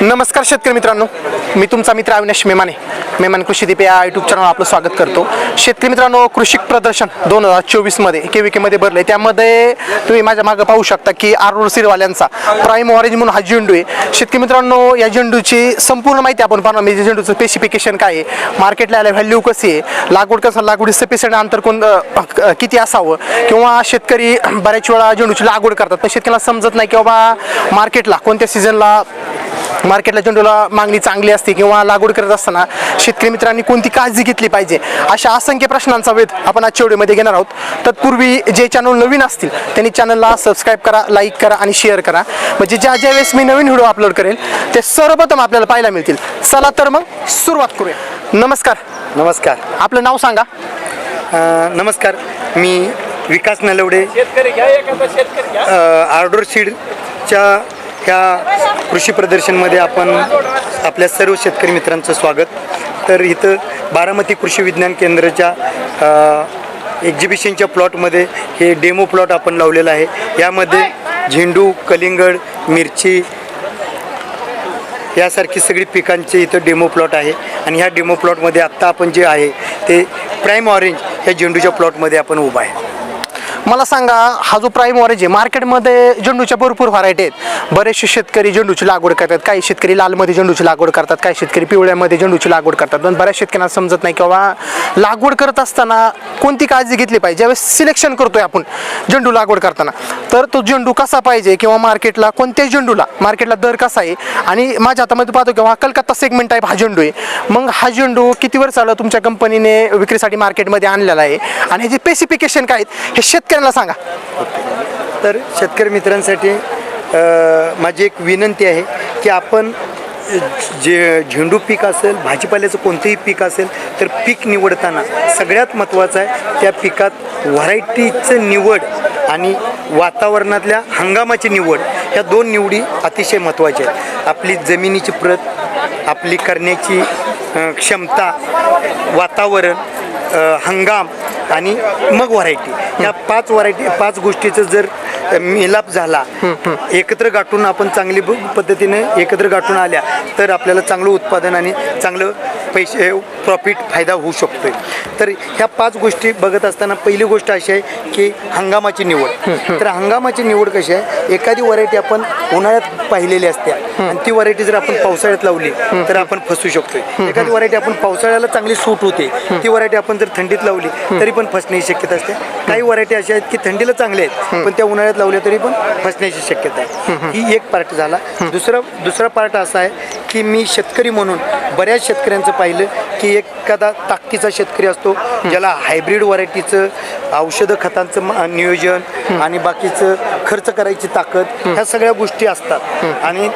नमस्कार शेतकरी मित्रांनो. मी तुमचा मित्र अविनाश मेमाने. मेमान कृषी दीप या यूट्यूब चॅनल आपलं स्वागत करतो. शेतकरी मित्रांनो कृषी प्रदर्शन दोन हजार चोवीसमध्ये के व्ही केमध्ये भरले त्यामध्ये तुम्ही माझ्या मागं पाहू शकता की आरोर सिरवाल्यांचा प्राईम ऑरेंज म्हणून हा झेंडू आहे. शेतकरी मित्रांनो या झेंडूची संपूर्ण माहिती आपण पाहणार. म्हणजे झेंडूचं स्पेसिफिकेशन काय आहे? मार्केटला आल्या व्हॅल्यू कशी आहे? लागवड कसं लागवडी सफिशियंट अंतर कोण किती असावं? किंवा शेतकरी बऱ्याच वेळा झेंडूची लागवड करतात पण शेतकऱ्याला समजत नाही की बाबा मार्केटला कोणत्या सीझनला मार्केटला झेंडूला मागणी चांगली असते किंवा लागवड करत असताना शेतकरी मित्रांनी कोणती काळजी घेतली पाहिजे? अशा असंख्य प्रश्नांचा वेध आपण आजच्या व्हिडिओमध्ये घेणार आहोत. तत्पूर्वी जे चॅनल नवीन असतील त्यांनी चॅनलला सबस्क्राईब करा लाईक करा आणि शेअर करा. म्हणजे ज्या ज्या वेळेस मी नवीन व्हिडिओ अपलोड करेल ते सर्वप्रथम आपल्याला पाहायला मिळतील. चला तर मग सुरुवात करूया. नमस्कार. नमस्कार. आपलं नाव सांगा. अ, नमस्कार. मी विकास नलवडे. आर्डोर सीडच्या ह्या कृषी प्रदर्शनमध्ये आपण आपल्या सर्व शेतकरी मित्रांचं स्वागत. तर इथं बारामती कृषी विज्ञान केंद्राच्या एक्झिबिशनच्या प्लॉटमध्ये हे डेमो प्लॉट आपण लावलेलं आहे. यामध्ये झेंडू कलिंगड मिरची यासारखी सगळी पिकांचे इथं डेमो प्लॉट आहे. आणि ह्या डेमो प्लॉटमध्ये आत्ता आपण जे आहे ते प्राईम ऑरेंज ह्या झेंडूच्या प्लॉटमध्ये आपण उभा आहे. मला सांगा हा जो प्राईम ऑरेंज आहे मार्केटमध्ये झेंडूच्या भरपूर व्हरायटी आहेत. बरेचसे शेतकरी झेंडूची लागवड करतात. काही शेतकरी लालमध्ये झेंडूची लागवड करतात काही शेतकरी पिवळ्यामध्ये झेंडूची लागवड करतात. पण बऱ्याच शेतकऱ्यांना समजत नाही किंवा लागवड करत असताना कोणती काळजी घेतली पाहिजे? ज्यावेळेस सिलेक्शन करतोय आपण झेंडू लागवड करताना. तर तो झेंडू कसा पाहिजे किंवा मार्केटला कोणत्याही झेंडूला? मार्केटला दर कसा आहे? आणि माझ्या हातामध्ये पाहतो किंवा कलकत्ता सेगमेंट टाईप हा झेंडू आहे. मग हा झेंडू किती वर्ष आलं तुमच्या कंपनीने विक्रीसाठी मार्केटमध्ये आणलेला आहे? आणि ह्याचे स्पेसिफिकेशन काय आहेत हे शेतकऱ्यांना सांगा. तर शेतकरी मित्रांसाठी माझी एक विनंती आहे की आपण जे झेंडू पीक असेल भाजीपाल्याचं कोणतंही पीक असेल तर पीक निवडताना सगळ्यात महत्त्वाचं आहे त्या पिकात व्हरायटीचं निवड आणि वातावरणातल्या हंगामाची निवड ह्या दोन निवडी अतिशय महत्त्वाच्या आहेत. आपली जमिनीची प्रत आपली करण्याची क्षमता वातावरण हंगाम आणि मग व्हरायटी या पाच व्हरायटी पाच गोष्टीचं जर मिलाप झाला एकत्र गाठून आपण चांगली पद्धतीने एकत्र गाठून आल्या तर आपल्याला चांगलं उत्पादन आणि चांगलं पैसे प्रॉफिट फायदा होऊ शकतोय. तर ह्या पाच गोष्टी बघत असताना पहिली गोष्ट अशी आहे की हंगामाची निवड. तर हंगामाची निवड कशी आहे? एखादी व्हरायटी आपण उन्हाळ्यात पाहिलेली असते आणि ती व्हरायटी जर आपण पावसाळ्यात लावली तर आपण फसू शकतोय. एखादी व्हरायटी आपण पावसाळ्याला चांगली सूट होते ती व्हरायटी आपण जर थंडीत लावली तरी पण फसण्याची शक्यता असते. काही व्हरायटी अशा आहेत की थंडीला चांगल्या आहेत पण त्या उन्हाळ्यात लावल्या तरी पण फसण्याची शक्यता आहे. ही एक पार्ट झाला. दुसरा दुसरा पार्ट असा आहे की मी शेतकरी म्हणून बऱ्याच शेतकऱ्यांचं पाहिलं की एखादा ताकदीचा शेतकरी असतो ज्याला हायब्रिड व्हरायटीचं औषधं खतांचं नियोजन आणि बाकीचं खर्च करायची ताकद ह्या सगळ्या गोष्टी असतात. आणि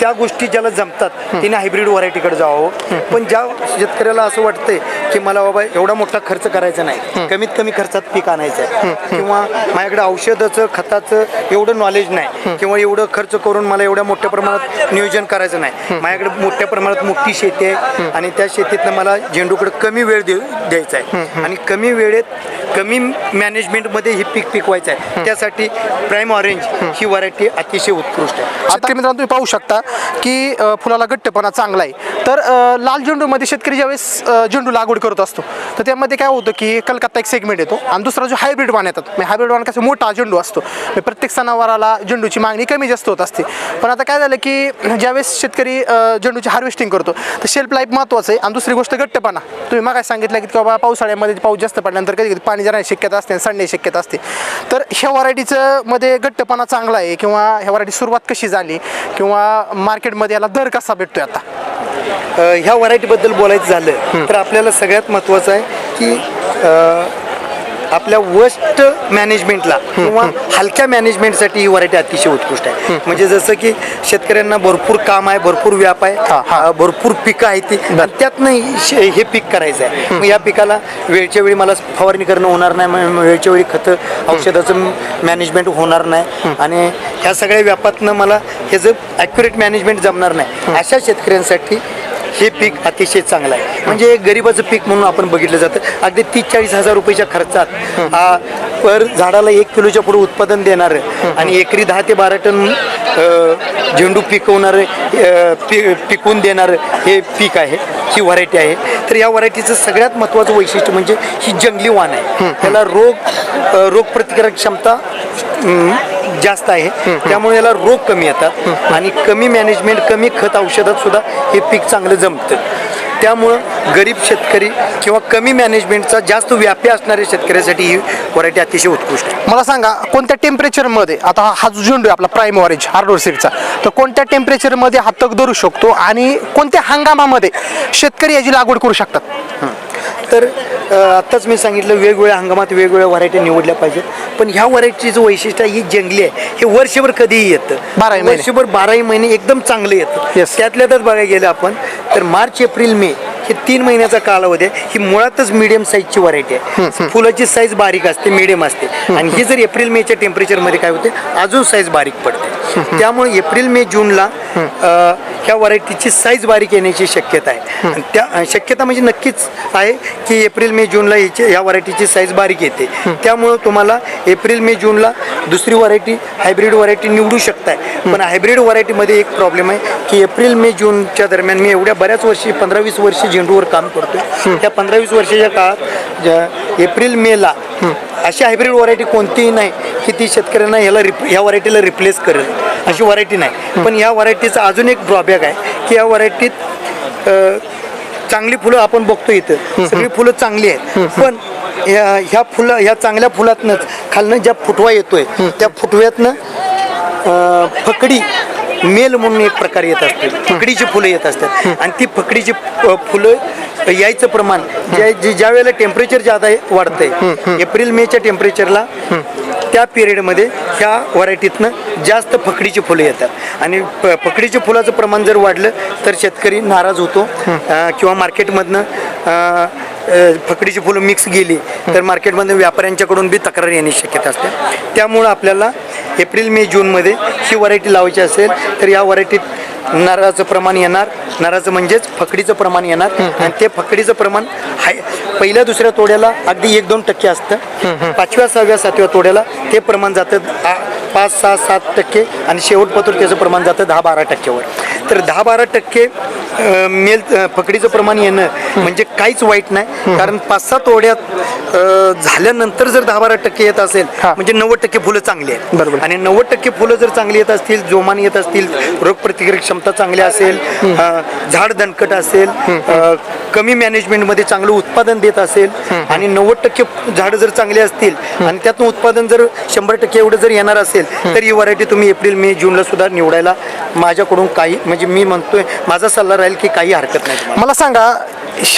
त्या गोष्टी ज्याला जमतात तिने हायब्रिड व्हरायटीकडे जावं हो. पण ज्या शेतकऱ्याला असं वाटतंय की मला बाबा एवढा मोठा खर्च करायचा नाही कमीत कमी खर्चात पीक आणायचं आहे किंवा माझ्याकडे औषधाचं खताचं एवढं नॉलेज नाही किंवा एवढं खर्च करून मला एवढ्या मोठ्या प्रमाणात नियोजन करायचं नाही. माझ्याकडे मोठ्या प्रमाणात मोठी शेती आहे आणि त्या शेतीतनं मला झेंडूकडे कमी वेळ देऊ द्यायचा आहे. आणि कमी वेळेत कमी मॅनेजमेंटमध्ये हे पीक पिकवायचं आहे. त्यासाठी प्राईम ऑरेंज ही व्हरायटी अतिशय उत्कृष्ट आहे. शेतकरी मित्रांनो तुम्ही पाहू शकता की फुलाला घट्टपणा चांगला आहे. तर लाल झेंडूमध्ये शेतकरी ज्यावेळेस झेंडू लागवड करत असतो तर त्यामध्ये काय होतं की कलकत्ता एक सेगमेंट येतो आणि दुसरा जो हायब्रिड वाण येतात. हायब्रिड वाण कसं मोठा झेंडू असतो. म्हणजे प्रत्येक सणावाराला झेंडूची मागणी कमी जास्त होत असते. पण आता काय झालं की ज्यावेळेस शेतकरी झेंडूची हार्वेस्टिंग करतो तर शेल्फ लाईफ महत्त्वाचं आहे. आणि दुसरी गोष्ट घट्टपणा. तुम्ही मग काय सांगितलं की बाबा पावसाळ्यामध्ये पाऊस जास्त पडल्यानंतर कधी कधी पाणी जाण्याची शक्यता असते आणि सडण्याची शक्यता असते. तर ह्या व्हरायटीचं मध्ये घट्टपणा चांगला आहे किंवा ह्या व्हरायटी सुरुवात कशी झाली किंवा मार्केटमध्ये याला दर कसा भेटतोय आता? ह्या व्हरायटीबद्दल बोलायचं झालं तर आपल्याला सगळ्यात महत्त्वाचं आहे की आपल्या वस्ट मॅनेजमेंटला किंवा हलक्या मॅनेजमेंटसाठी ही व्हरायटी अतिशय उत्कृष्ट आहे. म्हणजे जसं की शेतकऱ्यांना भरपूर काम आहे भरपूर व्याप आहे हा, हा. भरपूर पिकं आहेत ती. त्यातनं ही हे पीक करायचं आहे. मग या पिकाला वेळच्या वेळी मला फवारणी करणं होणार नाही वेळच्या वेळी खतं औषधाचं मॅनेजमेंट होणार नाही. आणि ह्या सगळ्या व्यापातनं मला ह्याचं ॲक्युरेट मॅनेजमेंट जमणार नाही अशा शेतकऱ्यांसाठी हे पीक अतिशय चांगलं आहे. म्हणजे एक गरिबाचं पीक म्हणून आपण बघितलं जातं. अगदी तीस चाळीस हजार रुपयाच्या खर्चात हा. पर झाडाला एक किलोच्या पुढे उत्पादन देणारं आणि एकरी दहा ते बारा टन झेंडू पिकवणारं पि पिकवून देणारं हे पीक आहे ही व्हरायटी आहे. तर या व्हरायटीचं सगळ्यात महत्त्वाचं वैशिष्ट्य म्हणजे ही जंगली वाण आहे. त्याला रोग रोगप्रतिकारक क्षमता अम, जास्त आहे. त्यामुळे याला रोग कमी येतात आणि कमी मॅनेजमेंट कमी खत औषधात सुद्धा हे पीक चांगलं जमतं. त्यामुळं गरीब शेतकरी किंवा कमी मॅनेजमेंटचा जास्त व्यापी असणाऱ्या शेतकऱ्यासाठी ही व्हरायटी अतिशय उत्कृष्ट. आहे मला सांगा कोणत्या टेम्परेचरमध्ये आता हा- हा जो झेंडू आपला प्राईम ऑरेंज हार्डोर सीडचा तर कोणत्या टेम्परेचरमध्ये हा तग धरू शकतो आणि कोणत्या हंगामामध्ये शेतकरी याची लागवड करू शकतात? तर आत्ताच मी सांगितलं वेगवेगळ्या हंगामात वेगवेगळ्या व्हरायटी निवडल्या पाहिजेत. पण ह्या व्हरायटीचं वैशिष्ट्य आहे, ही जंगली आहे. हे वर्षभर कधीही येतं. बाराही. वर्षभर बाराही महिने एकदम चांगलं येतं. Yes. त्यातल्यातच बघायला गेलं आपण तर मार्च एप्रिल मे हे तीन महिन्याचा कालावधी आहे. ही मुळातच मिडियम साईजची व्हरायटी आहे. फुलाची साईज बारीक असते मिडियम असते. आणि ही जर एप्रिल मेच्या टेम्परेचरमध्ये काय होते अजून साईज बारीक पडते. त्यामुळे एप्रिल मे जूनला ह्या व्हरायटीची साईज बारीक येण्याची शक्यता आहे. त्या शक्यता म्हणजे नक्कीच आहे की एप्रिल मे जूनला ह्याची ह्या व्हरायटीची साईज बारीक येते. त्यामुळं तुम्हाला एप्रिल मे जूनला दुसरी व्हरायटी हायब्रिड व्हरायटी निवडू शकताय. पण हायब्रिड व्हरायटीमध्ये एक प्रॉब्लेम आहे की एप्रिल मे जूनच्या दरम्यान मी एवढ्या बऱ्याच वर्षी पंधरा वीस वर्षी झेंडूवर काम करतोय. त्या पंधरा वीस वर्षाच्या काळात एप्रिल मेला अशी हायब्रिड व्हरायटी कोणतीही नाही की ती शेतकऱ्यांना ह्याला रिप ह्या व्हरायटीला रिप्लेस करेल. अशी व्हरायटी नाही. पण या व्हरायटीचा अजून एक ड्रॉबॅक आहे की या व्हरायटीत चांगली फुलं आपण बघतो इथं. सगळी फुलं चांगली आहेत. पण ह्या ह्या फुलं ह्या चांगल्या फुलातनंच खालनं ज्या फुटवा येतोय त्या फुटव्यातनं फकडी मेल म्हणून एक प्रकार येत असते. फकडीची फुलं येत असतात. आणि ती फकडीची फुलं यायचं प्रमाण ज्या जे- ज्या वेळेला टेम्परेचर जादा वाढतंय. एप्रिल मेच्या टेम्परेचरला त्या पिरियडमध्ये ह्या व्हरायटीतनं जास्त फकडीची फुलं येतात. आणि फकडीच्या फुलाचं प्रमाण जर वाढलं तर शेतकरी नाराज होतो. किंवा मार्केटमधनं फकडीची फुलं मिक्स गेली तर मार्केटमधनं व्यापाऱ्यांच्याकडून बी तक्रार येण्याची शक्यता असते. त्यामुळं आपल्याला एप्रिल मे जूनमध्ये ही व्हरायटी लावायची असेल तर या व्हरायटीत नारळाचं प्रमाण येणार. नारळाचं म्हणजेच फकडीचं प्रमाण येणार. आणि ते फकडीचं प्रमाण हाय पहिल्या दुसऱ्या तोड्याला अगदी एक दोन टक्के असतं. पाचव्या सहाव्या सातव्या तोड्याला ते प्रमाण जातं पाच सहा सात टक्के. आणि शेवट पत्र त्याचं प्रमाण जातं दहा बारा टक्क्यावर. तर दहा बारा टक्के मेल अ, फकडीचं प्रमाण येणं म्हणजे काहीच वाईट नाही. कारण पाच तोड्यात अ, झाल्यानंतर जर दहा बारा टक्के येत असेल. म्हणजे नव्वद टक्के फुलं चांगली आहेत. बरोबर. आणि नव्वद टक्के फुलं जर चांगली येत असतील जोमान येत असतील रोगप्रतिकारक क्षमता चांगली असेल झाड दणकट असेल कमी मॅनेजमेंटमध्ये चांगलं उत्पादन देत असेल आणि नव्वद टक्के झाडं जर चांगली असतील आणि त्यातून उत्पादन जर शंभर टक्के एवढं जर येणार असेल तर ही व्हरायटी तुम्ही एप्रिल मे जूनला सुद्धा निवडायला माझ्याकडून काही म्हणजे मी म्हणतोय माझा सल्ला राहील की काही हरकत नाही मला सांगा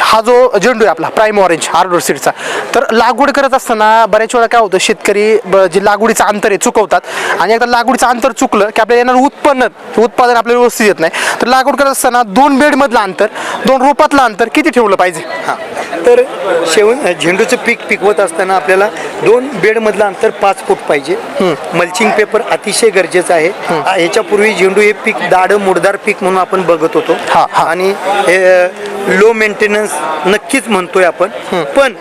हा जो झेंडू आहे आपला प्राईम ऑरेंज हार्डोर सीडचा तर लागवड करत असताना बऱ्याच वेळा काय होतं शेतकरी जे लागवडीचं अंतर आहे चुकवतात. आणि एकदा लागवडीचं अंतर चुकलं की आपल्याला येणार उत्पन्न उत्पादन आपल्याला व्यवस्थित येत नाही. तर लागवड करत असताना दोन बेडमधलं अंतर दोन रोपातलं अंतर किती ठेवलं पाहिजे? हां. तर शेवण झेंडूचं पीक पिकवत असताना आपल्याला दोन बेडमधलं अंतर पाच फूट पाहिजे. मल्चिंग पेपर अतिशय गरजेचं आहे. ह्याच्यापूर्वी झेंडू हे पीक दाडं मुडदार पीक म्हणून आपण बघत होतो. आणि लो मेंटेनन्स नक्कीच म्हणतोय आपण. पण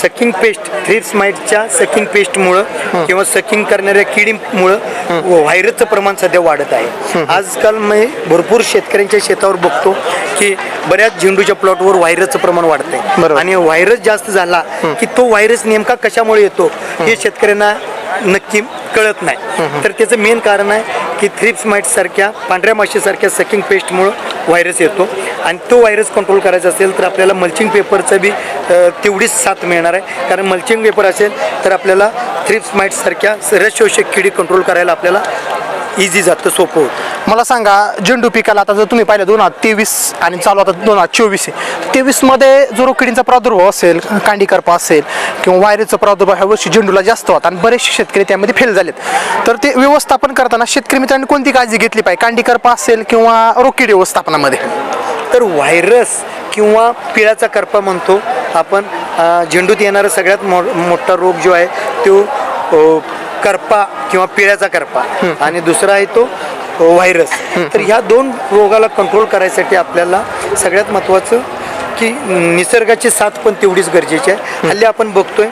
सकिंग पेस्ट थ्रिप्स माइटच्या सकिंग पेस्टमुळं किंवा सकिंग करणाऱ्या किडीमुळं व्हायरसचं प्रमाण सध्या वाढत आहे. आजकाल मी भरपूर शेतकऱ्यांच्या शेतावर बघतो की बऱ्याच झेंडूच्या प्लॉटवर व्हायरसचं प्रमाण वाढतंय. बरोबर. आणि व्हायरस जास्त झाला की तो व्हायरस नेमका कशामुळे येतो हे. शेतकऱ्यांना नक्की कळत नाही. तर त्याचं मेन कारण आहे की थ्रिप्स माइट सारख्या पांढऱ्या माशीसारख्या सकिंग पेस्टमुळं व्हायरस येतो. आणि तो व्हायरस कंट्रोल करायचा असेल तर आपल्याला मल्चिंग पेपरचं बी तेवढीच साथ मिळणार आहे. कारण मल्चिंग पेपर असेल तर आपल्याला थ्रिप्स माइट सारख्या रसशोषक किडी कंट्रोल करायला आपल्याला इझी जातं सोपं होतं. मला सांगा झेंडू पिकाला आता जर तुम्ही पाहिलं दोन हजार तेवीस आणि चालू आता दोन हजार चोवीस आहे. तेवीसमध्ये जो रोगकिडींचा प्रादुर्भाव असेल कांडीकरपा असेल किंवा व्हायरसचा प्रादुर्भाव ह्या वर्षी झेंडूला जास्त होता आणि बरेचसे शेतकरी त्यामध्ये फेल झालेत. तर ते व्यवस्थापन करताना शेतकरी मित्रांनी कोणती काळजी घेतली पाहिजे? कांडीकरपा असेल किंवा रोगकीड व्यवस्थापनामध्ये? तर व्हायरस किंवा पिळाचा करपा म्हणतो आपण झेंडूत येणारा सगळ्यात मो मोठा रोग जो आहे तो करपा किंवा पिळ्याचा करपा. आणि दुसरा आहे तो व्हायरस. तर ह्या दोन रोगाला कंट्रोल करायसाठी आपल्याला सगळ्यात महत्त्वाचं की निसर्गाची साथ पण तेवढीच गरजेची आहे. हल्ली आपण बघतोय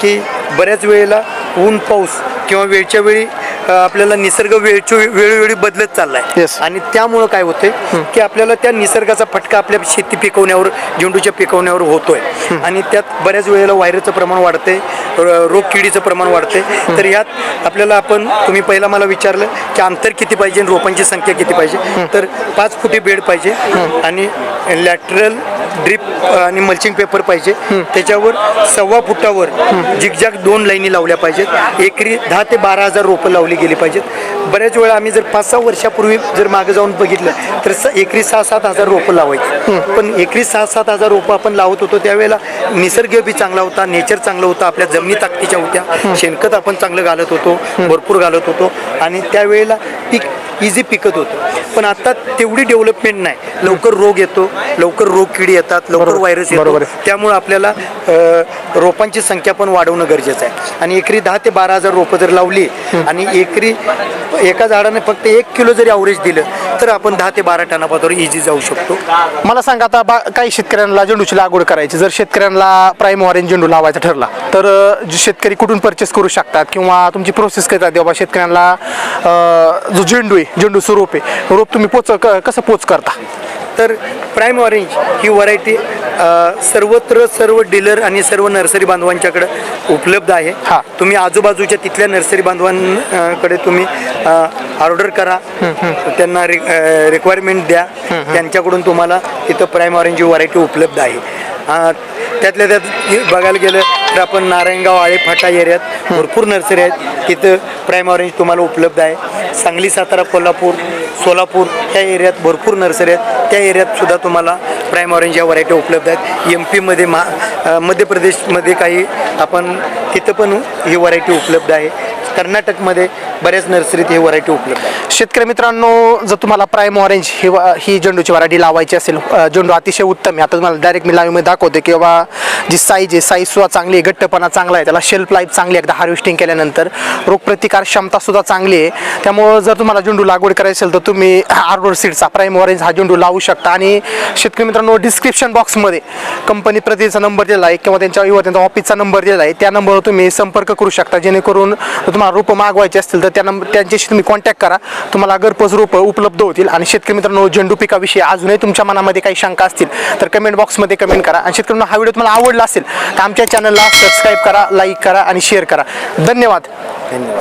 की बऱ्याच वेळेला ऊन पाऊस किंवा वेळच्या वेळी आपल्याला निसर्ग वेळच्या वेळी- वेळोवेळी बदलत चाललाय. Yes. आणि त्यामुळं काय होतंय की आपल्याला त्या निसर्गाचा फटका आपल्या शेती पिकवण्यावर झेंडूच्या पिकवण्यावर होतोय. आणि त्यात बऱ्याच वेळेला व्हायरसचं प्रमाण वाढतंय र- रोग किडीचं प्रमाण वाढतंय. तर ह्यात आपल्याला आपण तुम्ही पहिला मला विचारलं की अंतर किती पाहिजे आणि रोपांची संख्या किती पाहिजे? तर पाच फुटी बेड पाहिजे आणि लॅटरल ड्रिप आणि मल्चिंग पेपर पाहिजे. त्याच्यावर सव्वा फुटावर झिगझॅग दोन लाईनी लावल्या पाहिजेत. एकरी दहा ते बारा हजार रोपं लावली गेली पाहिजेत. बऱ्याच वेळा आम्ही जर पाच सहा वर्षापूर्वी जर मागे जाऊन बघितलं तर स एकरी सहा सात हजार रोपं लावायची. पण एकरी सहा सात हजार रोपं आपण लावत होतो त्यावेळेला निसर्ग बी चांगला होता नेचर चांगलं होतं आपल्या जमिनी ताकदीच्या होत्या. शेणखत आपण चांगलं घालत होतो भरपूर घालत होतो. आणि त्यावेळेला पीक इझी पिकत होतं. पण आता तेवढी डेव्हलपमेंट नाही. लवकर रोग येतो लवकर रोग किडी येतात लवकर बरोबर. व्हायरस येतो. बरोबर. आहे. त्यामुळे आपल्याला अ, रोपांची संख्या पण वाढवणं गरजेचं आहे. आणि एकरी दहा ते बारा हजार रोपं जर लावली आणि एकरी एका झाडाने फक्त एक किलो जरी अवरेज दिलं तर आपण दहा ते बारा टनापासून इझी जाऊ शकतो. मला सांगा आता बा काही शेतकऱ्यांना झेंडूची लागवड करायची. जर शेतकऱ्यांना प्राईम ऑरेंज झेंडू लावायचा ठरला तर अ, जे शेतकरी कुठून परचेस करू शकतात? किंवा तुमची प्रोसेस करतात बाबा शेतकऱ्यांना अ, जो झेंडू आहे झेंडू रोप आहे रोप तुम्ही पोच क- कसं पोच करता? तर प्राईम ऑरेंज ही व्हरायटी सर्वत्र सर्व डीलर आणि सर्व नर्सरी बांधवांच्याकडे उपलब्ध आहे. हा. तुम्ही आजूबाजूच्या तिथल्या नर्सरी बांधवांकडे तुम्ही ऑर्डर करा. त्यांना रिक्वायरमेंट द्या. त्यांच्याकडून तुम्हाला इथं प्राईम ऑरेंज ही व्हरायटी उपलब्ध आहे. त्यातल्या त्यात बघायला गेलं तर आपण नारायणगाव आळे फाटा एरियात भरपूर नर्सरी आहेत. तिथं प्राईम ऑरेंज तुम्हाला उपलब्ध आहे. सांगली सातारा कोल्हापूर सोलापूर या एरियात भरपूर नर्सरी आहेत. त्या एरियात सुद्धा तुम्हाला प्राईम ऑरेंज या व्हरायटी उपलब्ध आहेत. एम पीमध्ये मा मध्य प्रदेशमध्ये काही आपण तिथं पण ही व्हरायटी उपलब्ध आहे. कर्नाटकमध्ये बऱ्याच नर्सरीत ही व्हरायटी उपलब्ध आहे शेतकरी मित्रांनो जर तुम्हाला प्राईम ऑरेंज ही वा- ही झेंडूची व्हरायटी लावायची असेल अ, झेंडू अतिशय उत्तम आहे. आता तुम्हाला डायरेक्ट मी लाईव्हमध्ये दाखवते की बाबा जी साईज आहे साईज सुद्धा चांगली आहे घट्टपणा चांगला आहे त्याला शेल्फ लाईफ चांगली आहे एकदा हार्वेस्टिंग केल्यानंतर. रोगप्रतिकार क्षमता सुद्धा चांगली आहे. त्यामुळं जर तुम्हाला झेंडू लागवड करायची असेल तर तुम्ही आर्डोर सीडचा प्राईम ऑरेंज हा झेंडू लावू शकता. आणि शेतकरी मित्रांनो डिस्क्रिप्शन बॉक्समध्ये कंपनी प्रतिनिधीचा नंबर दिला आहे किंवा त्यांच्या त्यांचा ऑफिसचा नंबर दिला आहे. त्या नंबरवर तुम्ही संपर्क करू शकता जेणेकरून जर तुम्हाला रोपं मागवायची असतील तर त्या नंबर त्यांच्याशी तुम्ही कॉन्टॅक्ट करा. तुम्हाला घरपोच रोपं उपलब्ध होतील. आणि शेतकरी मित्रांनो झेंडू पिकाविषयी अजूनही तुमच्या मनामध्ये काही शंका असतील तर कमेंट बॉक्समध्ये कमेंट करा. आणि शेतकऱ्यांना हा व्हिडिओ तुम्हाला आवडला असेल तर आमच्या चॅनलला सबस्क्राईब करा लाईक करा आणि शेअर करा. धन्यवाद. धन्यवाद.